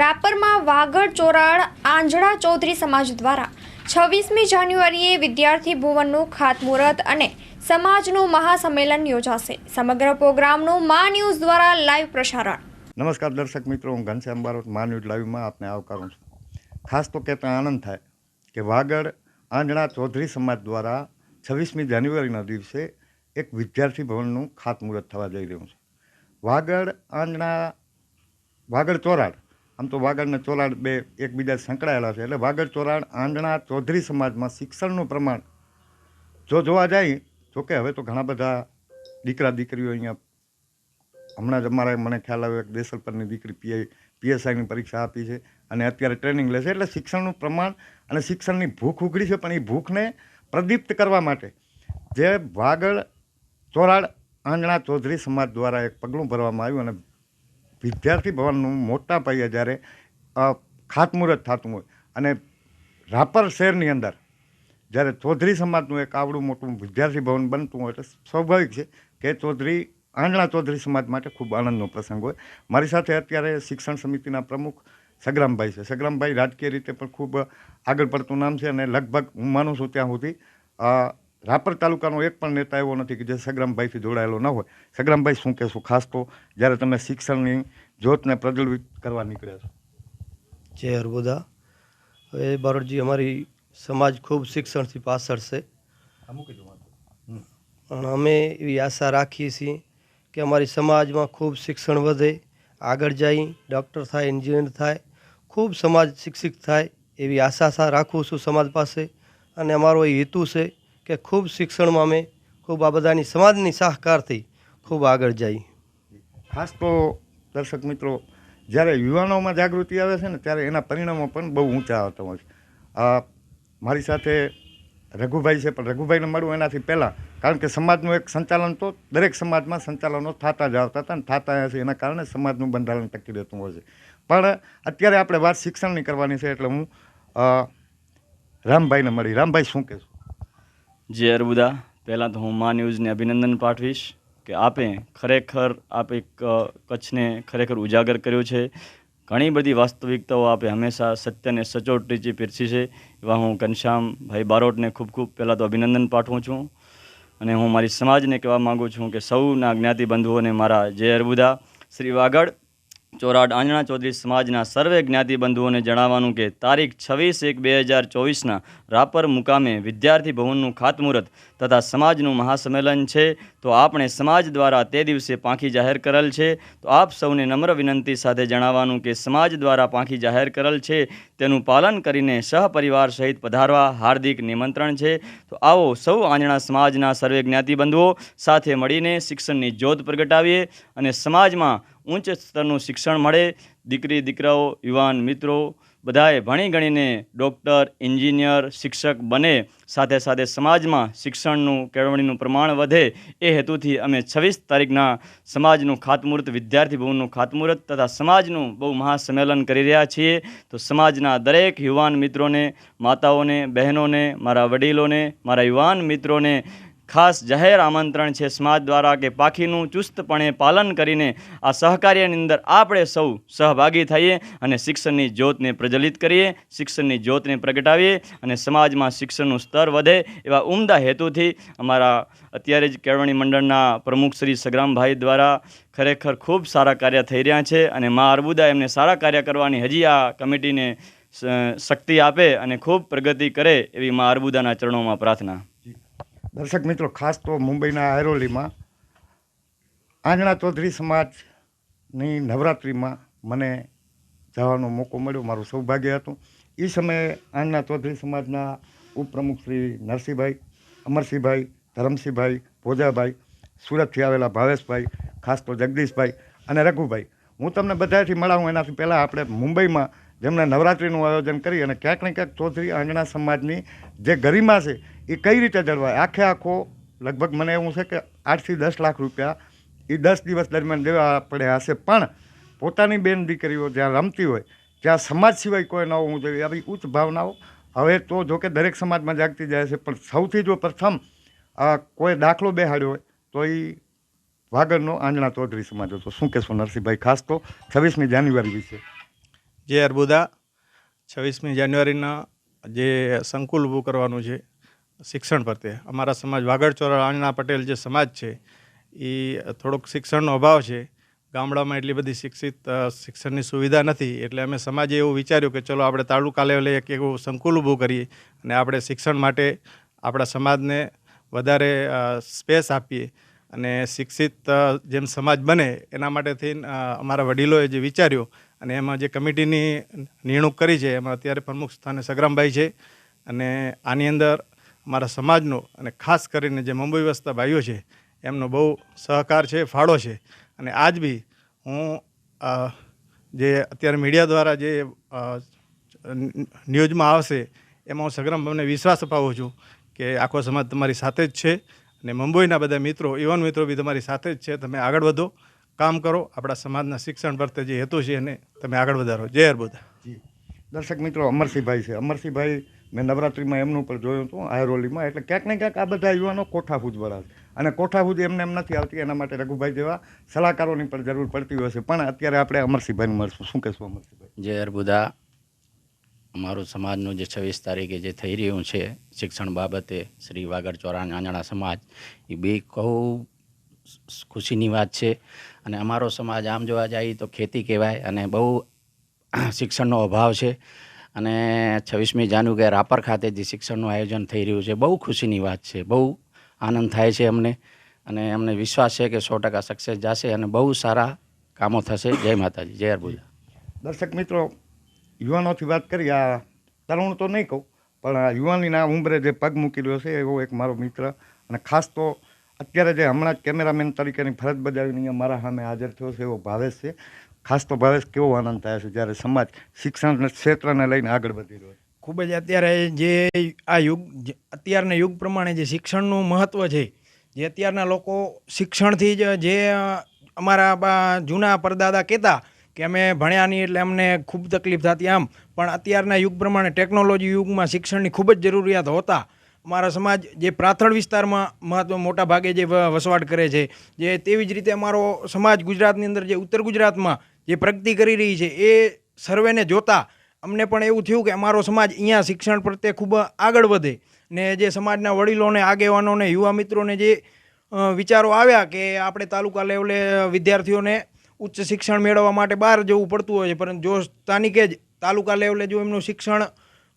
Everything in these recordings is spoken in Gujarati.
રાપરમાં વાગડ ચોરાડ આંજણા ચૌધરી સમાજ દ્વારા છવ્વીસમી જાન્યુઆરીએ વિદ્યાર્થી ભુવનનું ખાતમુહૂર્ત અને સમાજનું મહાસંમેલન યોજાશે. સમગ્ર પ્રોગ્રામનું મા ન્યૂઝ દ્વારા લાઈવ પ્રસારણ. નમસ્કાર દર્શક મિત્રો, હું ઘનશ્યામ બારોટ. ન્યૂઝ લાઈવમાં આપને આવકારું છું. ખાસ તો કહેતા આનંદ થાય કે વાગડ આંજણા ચૌધરી સમાજ દ્વારા છવ્વીસમી જાન્યુઆરીના દિવસે એક વિદ્યાર્થી ભવનનું ખાતમુહૂર્ત થવા જઈ રહ્યું છે. વાગડ આંજણા વાગડ ચોરાડ આમ તો વાગડ ને ચોરાડ બે એકબીજા સંકળાયેલા છે. એટલે વાગડ ચોરાડ આંધણા ચૌધરી સમાજમાં શિક્ષણનું પ્રમાણ જો જોવા જાય જો કે હવે તો ઘણા બધા દીકરા, દીકરીઓ અહીંયા હમણાં જ અમારે મને ખ્યાલ આવ્યો, એક દેસલ પરની દીકરી પીઆઈ પીએસઆઈની પરીક્ષા આપી છે અને અત્યારે ટ્રેનિંગ લેશે એટલે શિક્ષણનું પ્રમાણ અને શિક્ષણની ભૂખ ઉઘડી છે, પણ એ ભૂખને પ્રદીપ્ત કરવા માટે જે વાગડ ચોરાડ આંજણા, ચૌધરી સમાજ દ્વારા એક પગલું ભરવામાં આવ્યું અને વિદ્યાર્થી ભવનનું મોટા પાયે જ્યારે ખાતમુહૂર્ત થતું હોય અને રાપર શહેરની અંદર જ્યારે ચૌધરી સમાજનું એક આવડું મોટું વિદ્યાર્થી ભવન બનતું હોય એટલે સ્વાભાવિક છે કે ચૌધરી, આંગણા ચૌધરી સમાજ માટે ખૂબ આનંદનો પ્રસંગ હોય. મારી સાથે અત્યારે શિક્ષણ સમિતિના પ્રમુખ સગરામભાઈ છે. સગરામભાઈ રાજકીય રીતે પણ ખૂબ આગળ પડતું નામ છે અને લગભગ હું માનું છું ત્યાં સુધી રાપર તાલુકાનો એક પણ નેતા એવો નથી કે જે સગ્રામભાઈથી જોડાયેલો ન હોય. સગ્રામભાઈ શું કહેશું? ખાસ તો જ્યારે તમે શિક્ષણની જ્યોતને પ્રજ્વલિત કરવા નીકળ્યા છો. જય હરબોદા હવે બારોટજી અમારી સમાજ ખૂબ શિક્ષણથી પાછળ છે. પણ અમે એવી આશા રાખીએ છીએ કે અમારી સમાજમાં ખૂબ શિક્ષણ વધે આગળ જાય ડૉક્ટર થાય એન્જિનિયર થાય ખૂબ સમાજ શિક્ષિત થાય એવી આશા રાખું છું સમાજ પાસે. અને અમારો એ હેતુ છે કે ખૂબ શિક્ષણમાં અમે ખૂબ આ બધાની સમાજની સહકારથી ખૂબ આગળ જઈ. ખાસ તો દર્શક મિત્રો, જ્યારે યુવાનોમાં જાગૃતિ આવે છે ને, ત્યારે એના પરિણામો પણ બહુ ઊંચા આવતા હોય છે. મારી સાથે રઘુભાઈ છે, પણ રઘુભાઈને મળવું એનાથી પહેલાં, કારણ કે સમાજનું એક સંચાલન તો દરેક સમાજમાં સંચાલનો થતા જ આવતા હતા ને, થતા હશે એના કારણે સમાજનું બંધારણ ટકી રહેતું હોય છે. પણ અત્યારે આપણે વાત શિક્ષણની કરવાની છે, એટલે હું રામભાઈને મળી. રામભાઈ, શું કહેશું? જે અરબુદા. પહેલાં તો હું મા ન્યૂઝને અભિનંદન પાઠવીશ કે આપે ખરેખર આપે કચ્છને ખરેખર ઉજાગર કર્યો છે. ઘણી બધી વાસ્તવિકતાઓ આપે હંમેશા સત્યને સચોટ રીતે પીરસી છે. એવા હું ઘનશ્યામભાઈ બારોટને ખૂબ ખૂબ પહેલાં તો અભિનંદન પાઠવું છું. અને હું મારી સમાજને કહેવા માગું છું કે સૌના જ્ઞાતિ બંધુઓને મારા જય અરબુદા. શ્રી વાગડ ચોરાડ આંજણા ચૌધરી સમાજના સર્વે જ્ઞાતિ બંધુઓને જણાવવાનું કે તારીખ છવ્વીસ એક બે હજાર ચોવીસના રાપર મુકામે વિદ્યાર્થી ભવનનું ખાતમુહૂર્ત તથા સમાજનું મહાસંમેલન છે, તો આપણે સમાજ દ્વારા તે દિવસે પાંખી જાહેર કરેલ છે. તો આપ સૌને નમ્ર વિનંતી સાથે જણાવવાનું કે સમાજ દ્વારા પાંખી જાહેર કરેલ છે તેનું પાલન કરીને સહપરિવાર સહિત પધારવા હાર્દિક નિમંત્રણ છે. તો આવો સૌ આંજણા સમાજના સર્વે જ્ઞાતિબંધુઓ સાથે મળીને શિક્ષણની જ્યોત પ્રગટાવીએ અને સમાજમાં ઉચ્ચ સ્તરનું શિક્ષણ મળે. દીકરી, દીકરાઓ, યુવાન મિત્રો બધાએ ભણી ગણીને ડૉક્ટર, એન્જિનિયર, શિક્ષક બને. સાથે સાથે સમાજમાં શિક્ષણનું કેળવણીનું પ્રમાણ વધે. એ હેતુથી અમે છવ્વીસ તારીખના સમાજનું ખાતમુહૂર્ત, વિદ્યાર્થી ભવનનું ખાતમુહૂર્ત તથા સમાજનું બહુ મહાસંમેલન કરી રહ્યા છીએ. તો સમાજના દરેક યુવાન મિત્રોને, માતાઓને, બહેનોને, મારા વડીલોને, મારા યુવાન મિત્રોને ખાસ જાહેર આમંત્રણ છે સમાજ દ્વારા કે પાખીનું ચુસ્તપણે પાલન કરીને આ સહકાર્યની અંદર આપણે સૌ સહભાગી થઈએ અને શિક્ષણની જ્યોતને પ્રજ્વલિત કરીએ, શિક્ષણની જ્યોતને પ્રગટાવીએ અને સમાજમાં શિક્ષણનું સ્તર વધે એવા ઉમદા હેતુથી અમારા અત્યારે જ કેળવણી મંડળના પ્રમુખ શ્રી સગ્રામભાઈ દ્વારા ખરેખર ખૂબ સારા કાર્ય થઈ રહ્યા છે અને મા અર્બુદા એમને સારા કાર્ય કરવાની હજી આ કમિટીને શક્તિ આપે અને ખૂબ પ્રગતિ કરે એવી મા અર્બુદાના ચરણોમાં પ્રાર્થના. દર્શક મિત્રો, ખાસ તો મુંબઈના આયરોલીમાં આંજણા ચૌધરી સમાજની નવરાત્રિમાં મને જવાનો મોકો મળ્યો, મારું સૌભાગ્ય હતું. એ સમયે આંજણા ચૌધરી સમાજના ઉપપ્રમુખ શ્રી નરસિંહભાઈ, અમરસિંહભાઈ, ધરમસિંહભાઈ ભોજાભાઈ સુરતથી આવેલા ભાવેશભાઈ, ખાસ તો જગદીશભાઈ અને રઘુભાઈ હું તમને બધાથી મળાવું એનાથી પહેલાં આપણે મુંબઈમાં જેમણે નવરાત્રિનું આયોજન કરી અને ક્યાંક ને ક્યાંક ચૌધરી આંગણા સમાજની જે ગરિમા છે, એ કઈ રીતે જળવાય? આખે આખો, લગભગ મને એવું છે કે આઠથી દસ લાખ રૂપિયા એ દસ દિવસ દરમિયાન દેવા પડ્યા હશે. પણ પોતાની બેન દીકરીઓ જ્યાં રમતી હોય, ત્યાં સમાજ સિવાય કોઈ ન હોવું જોઈએ. આવી ઉચ્ચ ભાવનાઓ હવે તો જો કે દરેક સમાજમાં જાગતી જાય છે, પણ સૌથી જો પ્રથમ કોઈ દાખલો બેહાડ્યો હોય, તો એ વાગડનો આંજણા ચૌધરી સમાજ હતો શું કહેશો નરસિંહભાઈ? ખાસ તો છવ્વીસમી જાન્યુઆરી વિશે. જે અર્બુદા, છવ્વીસમી જાન્યુઆરીના જે સંકુલ ઊભું કરવાનું છે શિક્ષણ પ્રત્યે અમારા સમાજ વાગડ ચોરા આંજણા પટેલ જે સમાજ છે, એ થોડોક શિક્ષણનો અભાવ છે. ગામડામાં એટલી બધી શિક્ષિત શિક્ષણની સુવિધા નથી. એટલે અમે સમાજે એવું વિચાર્યું કે ચલો આપણે તાલુકા લેવલે એક એવું સંકુલ ઊભું કરીએ અને આપણે શિક્ષણ માટે આપણા સમાજને વધારે સ્પેસ આપીએ. અને શિક્ષિત જેમ સમાજ બને એના માટે થઈને અમારા વડીલોએ જે વિચાર્યું અને એમાં જે કમિટીની નિમણૂક કરી છે, એમાં અત્યારે પ્રમુખ સ્થાને સગરામભાઈ છે અને આની અંદર અમારા સમાજનો અને ખાસ કરીને જે મુંબઈ વસતા ભાઈઓ છે, એમનો બહુ સહકાર છે, ફાળો છે. અને આજ બી હું જે અત્યારે મીડિયા દ્વારા જે ન્યૂઝમાં આવશે, એમાં હું સગરામભાઈને વિશ્વાસ અપાવું છું કે આખો સમાજ તમારી સાથે જ છે અને મુંબઈના બધા મિત્રો યુવાન મિત્રો બી તમારી સાથે જ છે. તમે આગળ વધો કામ કરો. આપણા સમાજના શિક્ષણ પ્રત્યે જે હેતુ છે એને તમે આગળ વધારો. જય અર્બુદા જી. દર્શક મિત્રો અમરસિંહભાઈ છે. અમરસિંહભાઈ મેં નવરાત્રિમાં એમનું પણ જોયું હતું આયરોલીમાં એટલે ક્યાંક ને ક્યાંક આ બધા યુવાનો કોઠાફૂજવાળા છે. અને કોઠાફૂજ એમને એમ નથી આવતી એના માટે રઘુભાઈ જેવા સલાહકારોની પણ જરૂર પડતી હોય છે. પણ અત્યારે આપણે અમરસિંહભાઈને મળશું. શું કહેશું અમરસિંહભાઈ? જય અર્બુદા અમારું સમાજનું જે છવ્વીસ તારીખે જે થઈ રહ્યું છે શિક્ષણ બાબતે, શ્રી વાગડ ચોરા આંજણા સમાજ, એ બે કહું ખુશીની વાત છે. અને અમારો સમાજ આમ જોવા જઈએ તો ખેતી કહેવાય અને બહુ શિક્ષણનો અભાવ છે. અને છવ્વીસમી જાન્યુઆરી રાપર ખાતે જે શિક્ષણનું આયોજન થઈ રહ્યું છે, બહુ ખુશીની વાત છે. બહુ આનંદ થાય છે અમને. અને અમને વિશ્વાસ છે કે સો ટકા સક્સેસ જશે અને બહુ સારા કામો થશે. જય માતાજી, જય અરબુજા દર્શક મિત્રો યુવાનોથી વાત કરી, આ તરુણ તો નહીં કહું, પણ આ યુવાનીના ઉંમરે જે પગ મૂકી રહ્યો છે, એવો એક મારો મિત્ર. અને ખાસ તો અત્યારે જે હમણાં જ કેમેરામેન તરીકેની ફરજ બજાવીને મારા સામે હાજર થયો છે, એવો ભાવેશ છે. ખાસ તો ભાવેશ કેવો આનંદ થાય છે જ્યારે સમાજ શિક્ષણ ક્ષેત્રને લઈને આગળ વધી રહ્યો છે. ખૂબ જ અત્યારે જે આ યુગ અત્યારના યુગ પ્રમાણે જે શિક્ષણનું મહત્ત્વ છે, જે અત્યારના લોકો શિક્ષણથી જ જે અમારા જૂના પરદાદા કહેતા કે અમે ભણ્યા નહીં એટલે અમને ખૂબ તકલીફ થતી આમ. પણ અત્યારના યુગ પ્રમાણે ટેકનોલોજી યુગમાં શિક્ષણની ખૂબ જ જરૂરિયાત હોતા. અમારા સમાજ જે પ્રાથળ વિસ્તારમાં મહત્વ મોટા ભાગે જે વસવાટ કરે છે, જે તેવી જ રીતે અમારો સમાજ ગુજરાતની અંદર જે ઉત્તર ગુજરાતમાં જે પ્રગતિ કરી રહી છે, એ સર્વેને જોતા અમને પણ એવું થયું કે અમારો સમાજ અહીંયા શિક્ષણ પ્રત્યે ખૂબ આગળ વધે. ને જે સમાજના વડીલોને, આગેવાનોને, યુવા મિત્રોને જે વિચારો આવ્યા કે આપણે તાલુકા લેવલે વિદ્યાર્થીઓને ઉચ્ચ શિક્ષણ મેળવવા માટે બહાર જવું પડતું હોય છે, પરંતુ જો સ્થાનિકે જ તાલુકા લેવલે જો એમનું શિક્ષણ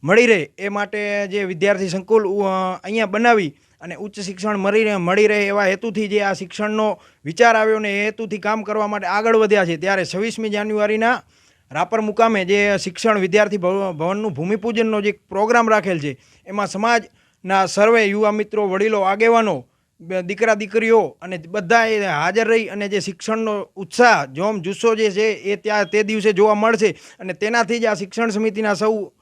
મળી રહે, એ માટે જે વિદ્યાર્થી સંકુલ અહીંયા બનાવી અને ઉચ્ચ શિક્ષણ મળી રહે મળી રહે એવા હેતુથી જે આ શિક્ષણનો વિચાર આવ્યો ને એ હેતુથી કામ કરવા માટે આગળ વધ્યા છે, ત્યારે છવ્વીસમી જાન્યુઆરીના રાપર મુકામે જે શિક્ષણ વિદ્યાર્થી ભવ- ભવનનું ભૂમિપૂજનનો જે પ્રોગ્રામ રાખેલ છે, એમાં સમાજના સર્વે યુવા મિત્રો, વડીલો, આગેવાનો દીકરા દીકરીઓ અને બધા હાજર રહી અને જે શિક્ષણનો ઉત્સાહ, જોમ જુસ્સો જે છે એ ત્યાં તે દિવસે જોવા મળશે અને તેનાથી જ આ શિક્ષણ સમિતિના સૌ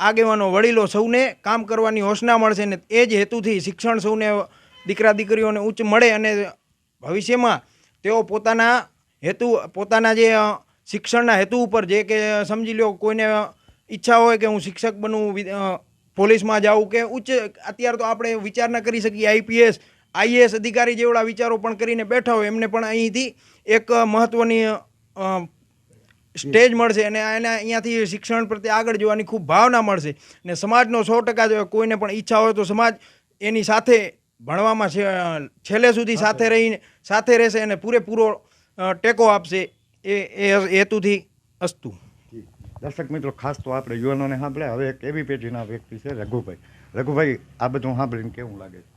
આગેવાનો, વડીલો સૌને કામ કરવાની હોશના મળશે અને એ જ હેતુથી શિક્ષણ સૌને દીકરા દીકરીઓને ઉચ્ચ મળે અને ભવિષ્યમાં તેઓ પોતાના હેતુ, પોતાના જે શિક્ષણના હેતુ ઉપર જે કે સમજી લો કોઈને ઈચ્છા હોય કે હું શિક્ષક બનું પોલીસમાં જાઉં કે ઉચ્ચ, અત્યારે તો આપણે વિચાર ન કરી શકીએ, આઈપીએસ આઈએએસ અધિકારી જેવડા વિચારો પણ કરીને બેઠા હોય એમને પણ અહીંથી એક મહત્ત્વની સ્ટેજ મળશે અને એને અહીંયાથી શિક્ષણ પ્રત્યે આગળ જવાની ખૂબ ભાવના મળશે. અને સમાજનો સો ટકા જો કોઈને પણ ઈચ્છા હોય તો સમાજ એની સાથે ભણવામાં છેલ્લે સુધી સાથે રહીને સાથે રહેશે અને પૂરેપૂરો ટેકો આપશે એ એ હેતુથી અસ્તુ. દર્શક મિત્રો ખાસ તો આપણે યુવાનોને સાંભળે હવે એક એવી પેઢીના વ્યક્તિ છે રઘુભાઈ. રઘુભાઈ આ બધું સાંભળીને કેવું લાગે છે?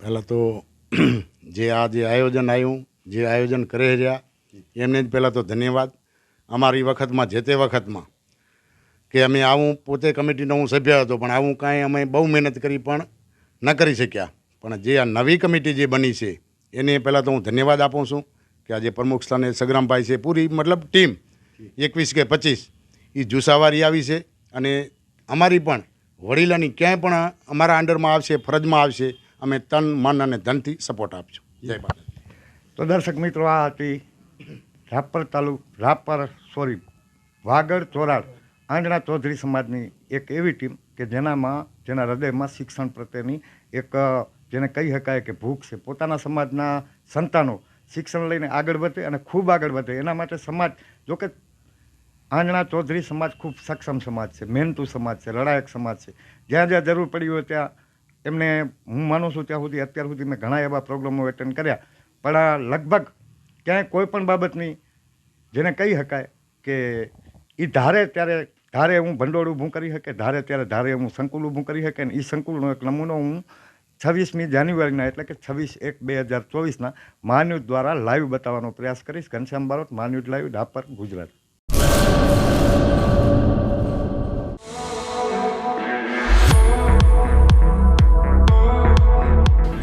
પહેલાં તો જે આ જે આયોજન આવ્યું જે આયોજન કરી રહ્યા, એમને જ પહેલાં તો ધન્યવાદ. અમારી વખતમાં, જે તે વખતમાં, કે અમે આવું પોતે કમિટીનો હું સભ્ય હતો, પણ આવું કાંઈ અમે બહુ મહેનત કરી પણ ન કરી શક્યા. પણ જે આ નવી કમિટી જે બની છે, એને પહેલાં તો હું ધન્યવાદ આપું છું કે આજે પ્રમુખ સ્થાને સગરામભાઈ છે, પૂરી મતલબ ટીમ, એકવીસ કે પચીસ એ જુસાવારી આવી છે અને અમારી પણ વડીલાની ક્યાંય પણ અમારા અંડરમાં આવશે, ફરજમાં આવશે અમે તન મન અને ધનથી સપોર્ટ આપશું જય ભારત તો દર્શક મિત્રો આ હતી રાપર તાલુક રાપર સોરી વાગડ ચોરાડ આંજણા ચૌધરી સમાજની એક એવી ટીમ કે જેનામાં જેના હૃદયમાં શિક્ષણ પ્રત્યેની એક જેને કહી શકાય કે ભૂખ છે. પોતાના સમાજના સંતાનો શિક્ષણ લઈને આગળ વધે અને ખૂબ આગળ વધે. એના માટે સમાજ જોકે આંજણા ચૌધરી સમાજ ખૂબ સક્ષમ સમાજ છે મહેનતુ સમાજ છે લડાયક સમાજ છે. જ્યાં જ્યાં જરૂર પડી હોય ત્યાં એમને હું માનું છું ત્યાં સુધી અત્યાર સુધી મેં ઘણા એવા પ્રોગ્રામો એટેન્ડ કર્યા, પણ આ લગભગ ક્યાંય કોઈ પણ બાબતની જેને કહી શકાય કે એ ધારે ત્યારે ધારે હું ભંડોળ ઊભું કરી શકે, ધારે ત્યારે ધારે હું સંકુલ ઊભું કરી શકે ને એ સંકુલનો એક નમૂનો હું છવ્વીસમી જાન્યુઆરીના, એટલે કે છવ્વીસ એક બે હજાર ચોવીસના મહાન્યુઝ દ્વારા લાઈવ બતાવવાનો પ્રયાસ કરીશ. ઘનશ્યામ બારોટ મહાન્યુઝ લાઈવ ડાપર, ગુજરાત.